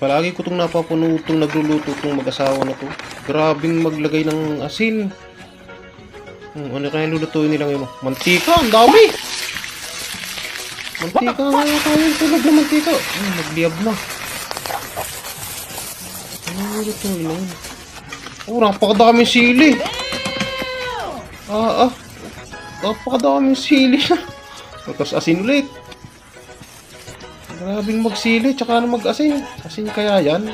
Palagi ko itong napapuno itong nagluluto itong mag-asawa na to. Grabing maglagay ng asin. Hmm, ano kaya lulutuin nila ngayon? Mantika, ang dami! Mantika nga yata yun. Tulad na mantika. Hmm, nagliyab na. Ano lulutuin na yun? Oh, napakadaming sili. Ah, ah. Napakadaming sili. Tapos asin ulit. Grabing magsili, tsaka na mag-asin. Asin kaya yan?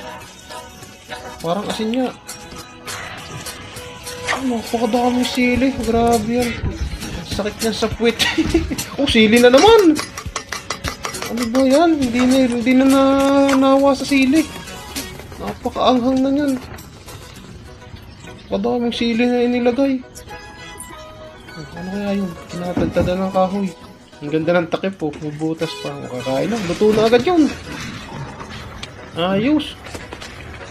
Parang asin niya. Oh, napakadaming sili. Grabe yan. Sakit niya sa puwet. oh, sili na naman. Ano ba yan? Hindi na, hindi na, na nawa sa sili. Napakaanghang na yan. Napakadaming sili na inilagay. Ano kaya yun? Tinatagtada ng kahoy. Ang ganda ng takip po. Butas pa. Makakain na. Luto na agad yun. Ayos.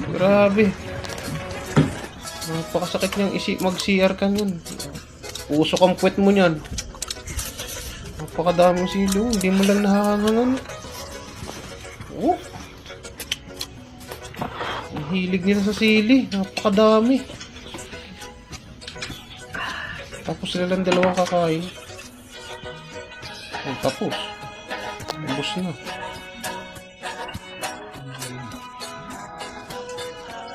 Grabe. Napakasakit niyang isi mag-CR ka yun. Usok ang puwet mo niyan. Napakadaming silo. Hindi mo lang nahahangan. Oh. Ang hilig nila sa sili. Napakadami. Tapos sila lang dalawang kakain. Oh, tapos. Ubus na.